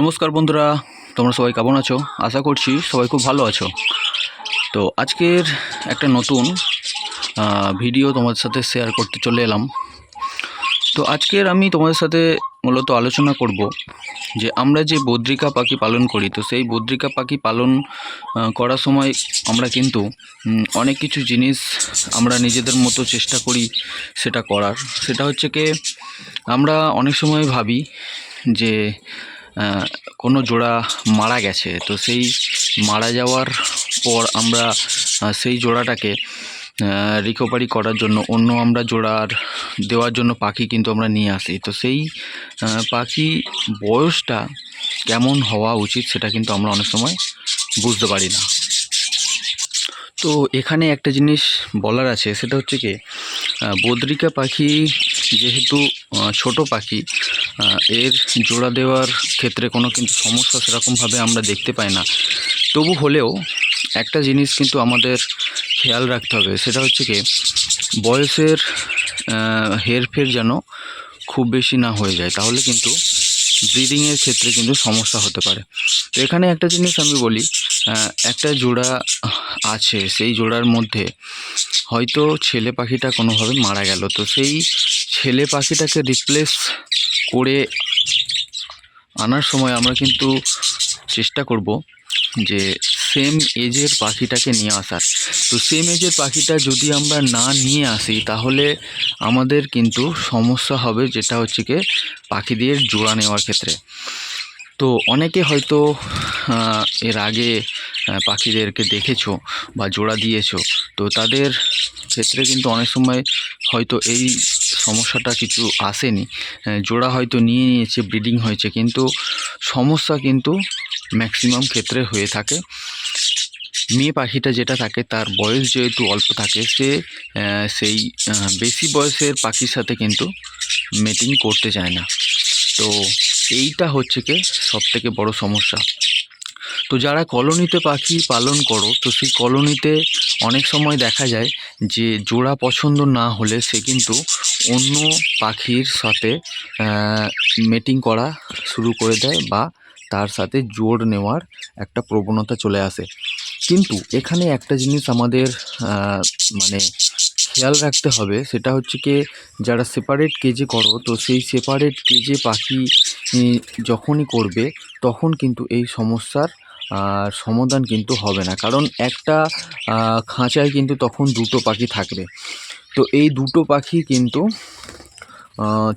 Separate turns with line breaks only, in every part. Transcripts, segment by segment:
নমস্কার বন্ধুরা, তোমরা সবাই কেমন আছো? আশা করছি সবাই খুব ভালো আছো। তো আজকের একটা নতুন ভিডিও তোমাদের সাথে শেয়ার করতে চলে এলাম। তো আজকের আমি তোমাদের সাথে মূলত আলোচনা করব যে আমরা যে বদ্রিকা পাখি পালন করি, তো সেই বদ্রিকা পাখি পালন করার সময় আমরা কিন্তু অনেক কিছু জিনিস আমরা নিজেদের মতো চেষ্টা করি সেটা করার। সেটা হচ্ছে কি, আমরা অনেক সময় ভাবি যে কোনো জোড়া মারা গেছে। তো সেই মারা যাওয়ার পর আমরা সেই জোড়াটাকে রিকভারি করার জন্য, অন্য আমরা জোড়ার দেওয়ার জন্য পাখি কিন্তু আমরা নিয়ে আসি। তো সেই পাখি বয়সটা কেমন হওয়া উচিত সেটা কিন্তু আমরা অনেক সময় বুঝতে পারি না। তো এখানে একটা জিনিস বলার আছে, সেটা হচ্ছে কি বদ্রিকা পাখি যেহেতু ছোট পাখি এর জোড়া দেওয়ার ক্ষেত্রে কোনো কিন্তু সমস্যা সেরকমভাবে আমরা দেখতে পাই না। তবু হলেও একটা জিনিস কিন্তু আমাদের খেয়াল রাখতে হবে, সেটা হচ্ছে কি, বয়সের হেরফের যেন খুব বেশি না হয়ে যায়, তাহলে কিন্তু ব্রিডিংয়ের ক্ষেত্রে কিন্তু সমস্যা হতে পারে। তো এখানে একটা জিনিস আমি বলি একটা জোড়া আছে, সেই জোড়ার মধ্যে হয়তো ছেলে পাখিটা কোনোভাবে মারা গেল, তো সেই ছেলে পাখিটাকে রিপ্লেস করে আনার সময় আমরা কিন্তু চেষ্টা করব যে সেম এজের পাখিটাকে নিয়ে আসার। তো সেম এজের পাখিটা যদি আমরা না নিয়ে আসি, তাহলে আমাদের কিন্তু সমস্যা হবে যেটা হচ্ছে কি পাখিদের জোড়া নেওয়ার ক্ষেত্রে। তো অনেকে হয়তো এর আগে পাখিদেরকে দেখেছ বা জোড়া দিয়েছ। তো তাদের ক্ষেত্রে কিন্তু অনেক সময় হয়তো এই সমস্যাটা কিছু আসেনি। জোড়া হয়তো নিয়ে নিয়েছে, ব্রিডিং হয়েছে, কিন্তু সমস্যা কিন্তু ম্যাক্সিমাম ক্ষেত্রে হয়ে থাকে। মেয়ে পাখিটা যেটা থাকে, তার বয়স যেহেতু অল্প থাকে, সে সেই বেশি বয়সের পাখির সাথে কিন্তু মেটিং করতে চায় না। তো এইটা হচ্ছে কি সব থেকে বড় সমস্যা। তো যারা কলোনিতে পাখি পালন করো, তো সেই কলোনিতে অনেক সময় দেখা যায় যে জোড়া পছন্দ না হলে সে কিন্তু অন্য পাখির সাথে মেটিং করা শুরু করে দেয় বা তার সাথে জোর নেওয়ার একটা প্রবণতা চলে আসে। কিন্তু এখানে একটা জিনিস আমাদের মানে খেয়াল রাখতে হবে সেটা হচ্ছে কি যারা সেপারেট কেজে করো তো সেই সেপারেট কেজে পাখি যখনই করবে তখন কিন্তু এই সমস্যার আহ, সমাধান কিন্তু হবে না। কারণ একটা খাঁচায় কিন্তু তখন দুটো পাখি থাকবে। তো এই দুটো পাখি কিন্তু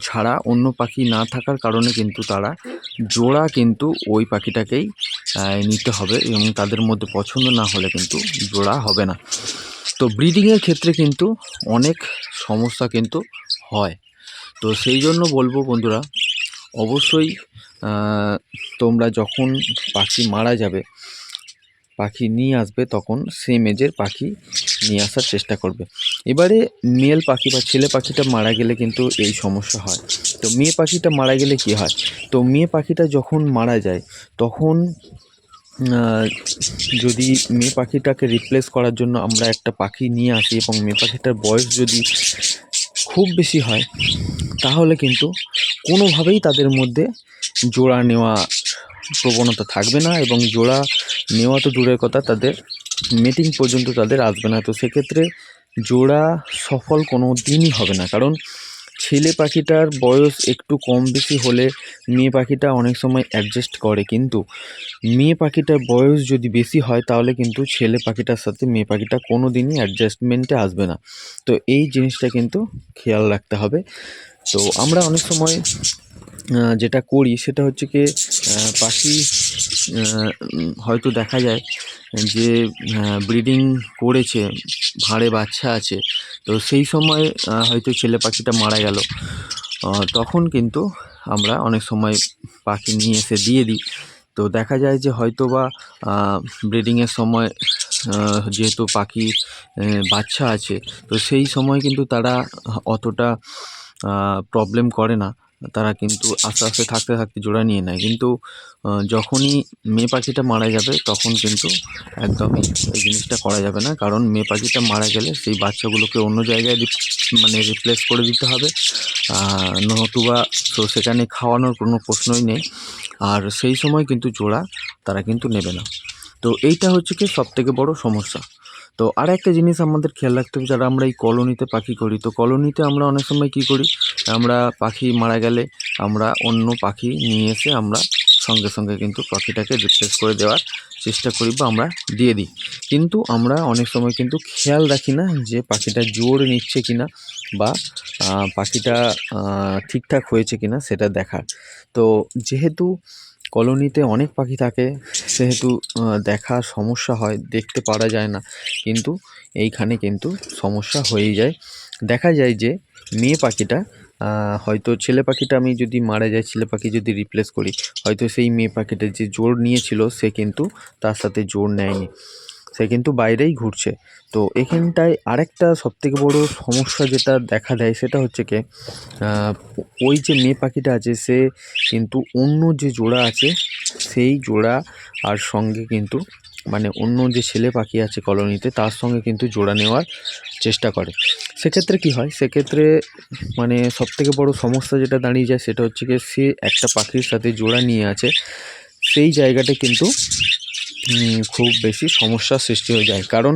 ছাড়া অন্য পাখি না থাকার কারণে কিন্তু তারা জোড়া কিন্তু ওই পাখিটাকেই নিতে হবে এবং তাদের মধ্যে পছন্দ না হলে কিন্তু জোড়া হবে না। তো ব্রিডিংয়ের ক্ষেত্রে কিন্তু অনেক সমস্যা কিন্তু হয়। তো সেই জন্য বলব বন্ধুরা, অবশ্যই তোমরা যখন পাখি মারা যাবে পাখি নিয়ে আসবে তখন সেম এজের পাখি নিয়ে আসার চেষ্টা করবে। এবারে মেল পাখি বা ছেলে পাখিটা মারা গেলে কিন্তু এই সমস্যা হয়। তো মেয়ে পাখিটা মারা গেলে কি হয়? তো মেয়ে পাখিটা যখন মারা যায়, তখন যদি মেয়ে পাখিটাকে রিপ্লেস করার জন্য আমরা একটা পাখি নিয়ে আসি এবং মেয়ে পাখিটার বয়স যদি খুব বেশি হয়, তাহলে কিন্তু কোনোভাবেই তাদের মধ্যে জোড়া নেওয়া প্রবণতা থাকবে না এবং জোড়া নেওয়া তো দূরের কথা, তাদের মিটিং পর্যন্ত তাদের আসবে না। তো সেক্ষেত্রে জোড়া সফল কোনো দিনই হবে না। কারণ ছেলে পাখিটার বয়স একটু কম বেশি হলে মেয়ে পাখিটা অনেক সময় অ্যাডজাস্ট করে। কিন্তু মেয়ে পাখিটার বয়স যদি বেশি হয়, তাহলে কিন্তু ছেলে পাখিটার সাথে মেয়ে পাখিটা কোনো দিনই অ্যাডজাস্টমেন্টে আসবে না। তো এই জিনিসটা কিন্তু খেয়াল রাখতে হবে। তো আমরা অনেক সময় যেটা করি সেটা হচ্ছে কি পাখি হয়তো দেখা যায় যে ব্রিডিং করেছে, ভাঁড়ে বাচ্চা আছে, তো সেই সময় হয়তো ছেলে পাখিটা মারা গেল। তখন কিন্তু আমরা অনেক সময় পাখি নিয়ে এসে দিয়ে দিই। তো দেখা যায় যে হয়তো বা ব্রিডিংয়ের সময় যেহেতু পাখি বাচ্চা আছে, তো সেই সময় কিন্তু তারা অতটা প্রবলেম করে না। তারা কিন্তু আস্তে আস্তে থাকতে থাকতে জোড়া নিয়ে নেয়। কিন্তু যখনই মেয়ে পাখিটা মারা যাবে, তখন কিন্তু একদমই এই জিনিসটা করা যাবে না। কারণ মেয়ে পাখিটা মারা গেলে সেই বাচ্চাগুলোকে অন্য জায়গায় মানে রিপ্লেস করে দিতে হবে। নতুবা তো সেখানে খাওয়ানোর কোনো প্রশ্নই নেই। আর সেই সময় কিন্তু জোড়া তারা কিন্তু নেবে না। তো এইটা হচ্ছে কি সব থেকে বড় সমস্যা। তো আর একটা জিনিস আমাদের খেয়াল রাখতে হবে, যারা আমরা এই কলোনিতে পাখি করি, তো কলোনিতে আমরা অনেক সময় কি করি আমরা পাখি মারা গেলে আমরা অন্য পাখি নিয়ে এসে আমরা সঙ্গে সঙ্গে কিন্তু পাখিটাকে রিপ্লেস করে দেওয়ার চেষ্টা করি বা আমরা দিয়ে দিই। কিন্তু আমরা অনেক সময় কিন্তু খেয়াল রাখি না যে পাখিটা জোর নিচ্ছে কিনা বা পাখিটা ঠিকঠাক হয়েছে কিনা সেটা দেখার। তো যেহেতু কলোনিতে অনেক পাখি থাকে, সেহেতু দেখা সমস্যা হয়, দেখতে পারা যায় না, কিন্তু এইখানে কিন্তু সমস্যা হয়েই যায়। দেখা যায় যে মেয়ে পাখিটা হয়তো ছেলে পাখিটা আমি যদি মারা যায়, ছেলে পাখি যদি রিপ্লেস করি, হয়তো সেই মেয়ে পাখিটা যে জোর নিয়েছিল, সে কিন্তু তার সাথে জোর নেয়নি। সে কিন্তু বাইরেই ঘুরছে। তো এখানটায় আরেকটা সবথেকে বড় সমস্যা যেটা দেখা দেয়, সেটা হচ্ছে কি ওই যে মেয়ে পাখিটা আছে, সে কিন্তু অন্য যে জোড়া আছে, সেই জোড়া আর সঙ্গে কিন্তু মানে অন্য যে ছেলে পাখি আছে কলোনিতে, তার সঙ্গে কিন্তু জোড়া নেওয়ার চেষ্টা করে। সেক্ষেত্রে কি হয়? সেক্ষেত্রে মানে সবথেকে বড় সমস্যা যেটা দাঁড়িয়ে যায় সেটা হচ্ছে কি সে একটা পাখির সাথে জোড়া নিয়ে আছে, সেই জায়গাটা কিন্তু খুব বেশি সমস্যার সৃষ্টি হয়ে যায়। কারণ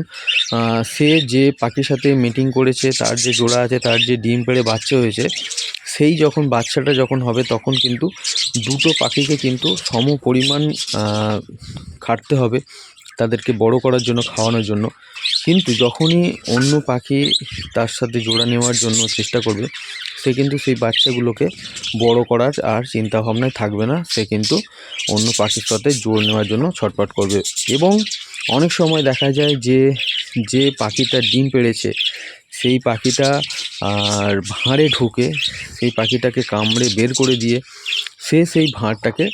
সে যে পাখির সাথে মিটিং করেছে, তার যে জোড়া আছে, তার যে ডিম পেড়ে বাচ্চা হয়েছে, সেই যখন বাচ্চাটা যখন হবে, তখন কিন্তু দুটো পাখিকে কিন্তু সম পরিমাণ খাটতে হবে। তাদেরকে বড় করার জন্য, খাওয়ানোর জন্য। কিন্তু যখনই অন্য পাখি তার সাথে জোড়া নেওয়ার জন্য চেষ্টা করবে, সে কিন্তু সেই বাচ্চাগুলোকে বড় করার আর চিন্তা ভাবনায় থাকবে না। সে কিন্তু অন্য পাখির সাথে জোর নেওয়ার জন্য ছটফট করবে। এবং অনেক সময় দেখা যায় যে যে পাখিটা ডিম পেড়েছে, সেই পাখিটা আর ভাঁড়ে ঢুকে সেই পাখিটাকে কামড়ে বের করে দিয়ে সে সেই ভাঁড়টাকে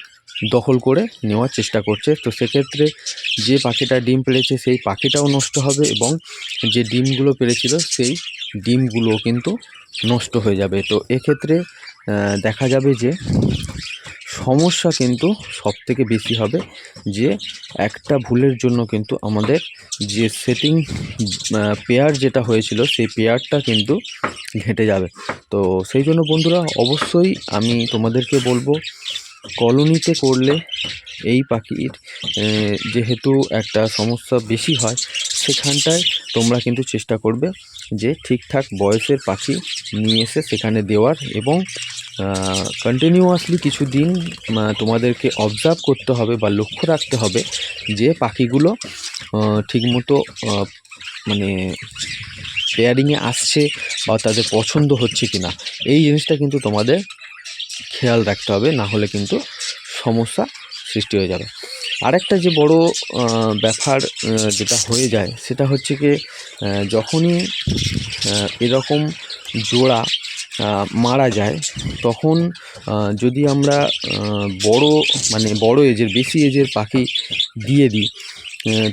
দখল করে নেওয়ার চেষ্টা করছে। তো সেক্ষেত্রে যে পাখিটা ডিম পেড়েছে, সেই পাখিটাও নষ্ট হবে এবং যে ডিমগুলো পেড়েছিল, সেই ডিমগুলোও কিন্তু নষ্ট হয়ে যাবে। তো এক্ষেত্রে দেখা যাবে যে সমস্যা কিন্তু সব থেকে বেশি হবে যে একটা ভুলের জন্য কিন্তু আমাদের যে সেটিং পেয়ার যেটা হয়েছিল, সেই পেয়ারটা কিন্তু ঘেঁটে যাবে। তো সেই জন্য বন্ধুরা, অবশ্যই আমি তোমাদেরকে বলব কলোনিতে করলে এই পাখির যেহেতু একটা সমস্যা বেশি হয়, সেখানটায় তোমরা কিন্তু চেষ্টা করবে যে ঠিকঠাক বয়সের পাখি নিয়ে এসে সেখানে দেওয়ার এবং কন্টিনিউয়াসলি কিছু দিন তোমাদেরকে অবজার্ভ করতে হবে বা লক্ষ্য রাখতে হবে যে পাখিগুলো ঠিকমতো মানে পেয়ারিংয়ে আসছে বা তাদের পছন্দ হচ্ছে কি না এই জিনিসটা কিন্তু তোমাদের খেয়াল রাখতে হবে, না হলে কিন্তু সমস্যা সৃষ্টি হয়ে যাবে। আরেকটা যে বড় ব্যাপার যেটা হয়ে যায়, সেটা হচ্ছে কি যখনই এরকম জোড়া মারা যায়, তখন যদি আমরা বড় মানে বড় এজের, বেশি এজের পাখি দিয়ে দিই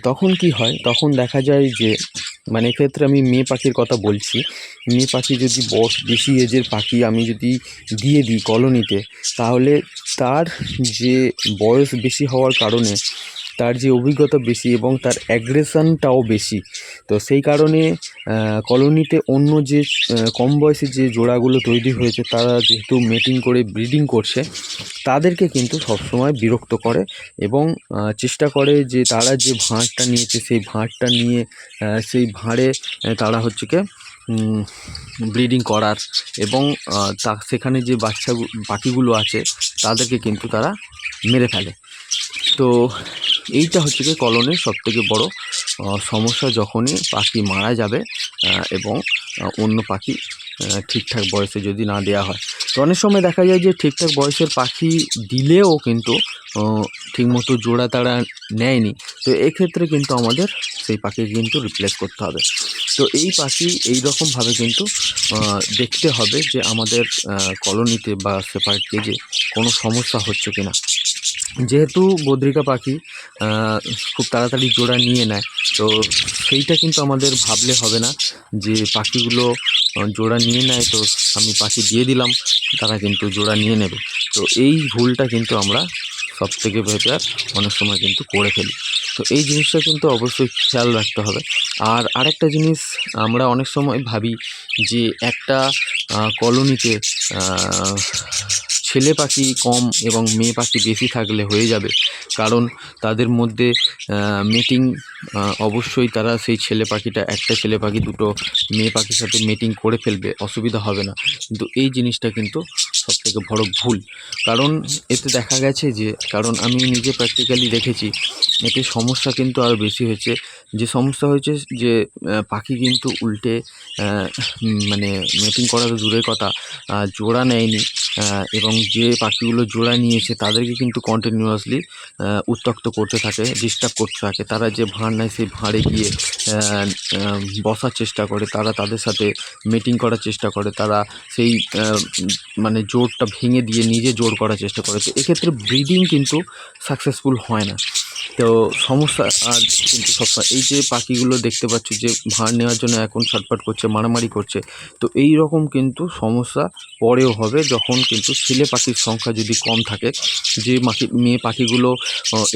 তখন কি হয়? তখন দেখা যায় যে মানে এক্ষেত্রে আমি মেয়ে পাখির কথা বলছি। মেয়ে পাখি যদি বস, বেশি এজের পাখি আমি যদি দিয়ে দিই কলোনিতে, তাহলে তার যে বয়স বেশি হওয়ার কারণে তার যে অভিজ্ঞতা বেশি এবং তার অ্যাগ্রেশনটাও বেশি। তো সেই কারণে কলোনিতে অন্য যে কম বয়সী যে জোড়াগুলো তৈরি হয়েছে, তারা যেহেতু মেটিং করে ব্রিডিং করছে, তাদেরকে কিন্তু সবসময় বিরক্ত করে এবং চেষ্টা করে যে তারা যে ভাঁড়টা নিয়েছে, সেই ভাঁড়টা নিয়ে সেই ভাঁড়ে তারা হচ্ছে কি ব্রিডিং করার এবং তা সেখানে যে বাচ্চা পাখিগুলো আছে, তাদেরকে কিন্তু তারা মেরে ফেলে। তো এইটা হচ্ছে কি কলোনির সবথেকে বড় সমস্যা যখনই পাখি মারা যাবে এবং অন্য পাখি ঠিকঠাক বয়সে যদি না দেওয়া হয়। তো অনেক সময় দেখা যায় যে ঠিকঠাক বয়সের পাখি দিলেও কিন্তু ঠিকমতো জোড়া তারা নেয়নি। তো এক্ষেত্রে কিন্তু আমাদের সেই পাখিকে কিন্তু রিপ্লেস করতে হবে। তো এই পাখি এই রকমভাবে কিন্তু দেখতে হবে যে আমাদের কলোনিতে বা সেপারেট কেজে কোনো সমস্যা হচ্ছে কিনা।
যেহেতু বদ্রিকা পাখি খুব তাড়াতাড়ি জোড়া নিয়ে নেয়, তো সেইটা কিন্তু আমাদের ভাবলে হবে না যে পাখিগুলো জোড়া নিয়ে নেয়, তো আমি পাখি দিয়ে দিলাম, তারা কিন্তু জোড়া নিয়ে নেবে। তো এই ভুলটা কিন্তু আমরা সব থেকে বেটার অনেক সময় কিন্তু করে ফেলি। তো এই জিনিসটা কিন্তু অবশ্যই খেয়াল রাখতে হবে। আর আরেকটা জিনিস আমরা অনেক সময় ভাবি যে একটা কলোনিতে ছেলে পাখি কম এবং মেয়ে পাখি বেশি থাকলে হয়ে যাবে। কারণ তাদের মধ্যে মিটিং অবশ্যই তারা সেই ছেলে পাখিটা, একটা ছেলে পাখি, দুটো মেয়ে পাখির সাথে মিটিং করে ফেলবে, অসুবিধা হবে না। কিন্তু এই জিনিসটা কিন্তু সবথেকে বড় ভুল। কারণ এতে দেখা গেছে যে, কারণ আমি নিজে প্র্যাকটিক্যালি দেখেছি, এতে সমস্যা কিন্তু আরও বেশি হয়েছে। যে সমস্যা হয়েছে যে পাখি কিন্তু উল্টে মানে মিটিং করা তো দূরের কথা জোড়া নেয়নি। এবং যে পাখিগুলো জোড়া নিয়েছে তাদেরকে কিন্তু কন্টিনিউয়াসলি উত্তক্ত করতে থাকে ডিস্টার্ব করতে থাকে। তারা যে ভাঁড় নেয় সেই ভাঁড়ে গিয়ে বসার চেষ্টা করে। তারা তাদের সাথে মিটিং করার চেষ্টা করে। তারা সেই মানে জোরটা ভেঙে দিয়ে নিজে জোর করার চেষ্টা করে। তো এক্ষেত্রে ব্রিডিং কিন্তু সাকসেসফুল হয় না। তো সমস্যা আর কিন্তু সবসময়। এই যে পাখিগুলো দেখতে পাচ্ছ যে ভাঁড় নেওয়ার জন্য এখন ছটফট করছে, মারামারি করছে, তো এই রকম কিন্তু সমস্যা পরেও হবে যখন কিন্তু ছেলে পাখির সংখ্যা যদি কম থাকে, যে মাখি, মেয়ে পাখিগুলো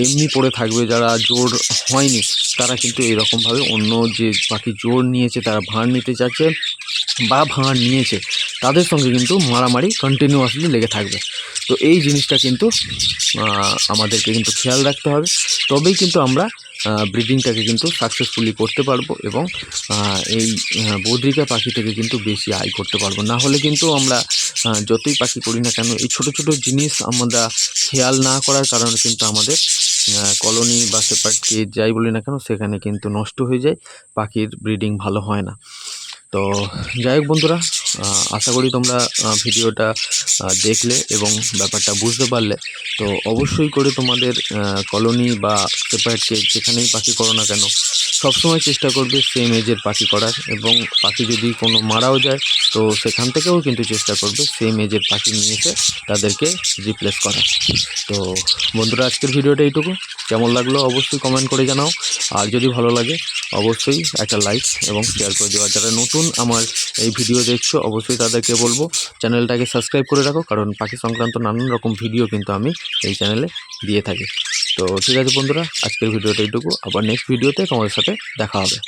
এমনি পড়ে থাকবে যারা জোর হয়নি, তারা কিন্তু এরকমভাবে অন্য যে পাখি জোর নিয়েছে, তারা ভাঁড় নিতে চাচ্ছে বা ভাঁড় নিয়েছে, তাদের সঙ্গে কিন্তু মারামারি কন্টিনিউয়াসলি লেগে থাকবে। তো এই জিনিসটা কিন্তু আমাদেরকে কিন্তু খেয়াল রাখতে হবে। তবেই কিন্তু আমরা ব্রিডিংটাকে কিন্তু সাকসেসফুলি করতে পারব এবং এই বদ্রিকা পাখি থেকে কিন্তু বেশি আয় করতে পারব। না হলে কিন্তু আমরা যতই পাখি করি না কেন, এই ছোট ছোট জিনিস আমরা খেয়াল না করার কারণে কিন্তু আমাদের কলোনি বা সেপারেটকে যাই বলি না কেন, সেখানে কিন্তু নষ্ট হয়ে যায়, পাখির ব্রিডিং ভালো হয় না। তো যাই হোক বন্ধুরা আশা করি তোমরা ভিডিওটা দেখলে এবং ব্যাপারটা বুঝতে পারলে। তো অবশ্যই করে তোমাদের কলোনি বা সেপারেটকে যেখানেই পাখি করো না কেন, সবসময় চেষ্টা করবে সেম এজের পাখি করার এবং পাখি যদি কোনো মারাও যায়, তো সেখান থেকেও কিন্তু চেষ্টা করবে সেম এজের পাখি নিয়ে এসে তাদেরকে রিপ্লেস করার। তো বন্ধুরা, আজকের ভিডিওটা এইটুকু। কেমন লাগল অবশ্যই কমেন্ট করে জানাও। আর যদি ভালো লাগে অবশ্যই একটা লাইক এবং শেয়ার করে দেওয়া যারা নতুন আমার এই ভিডিও দেখছ, অবশ্যই তাদেরকে বলব চ্যানেলটাকে সাবস্ক্রাইব করে রাখো, কারণ পাখি সংক্রান্ত নানান রকম ভিডিও কিন্তু আমি এই চ্যানেলে দিয়ে থাকি। তো ঠিক আছে বন্ধুরা, আজকের ভিডিওটা এইটুকু। আবার নেক্সট ভিডিওতে তোমাদের সাথে দেখা হবে।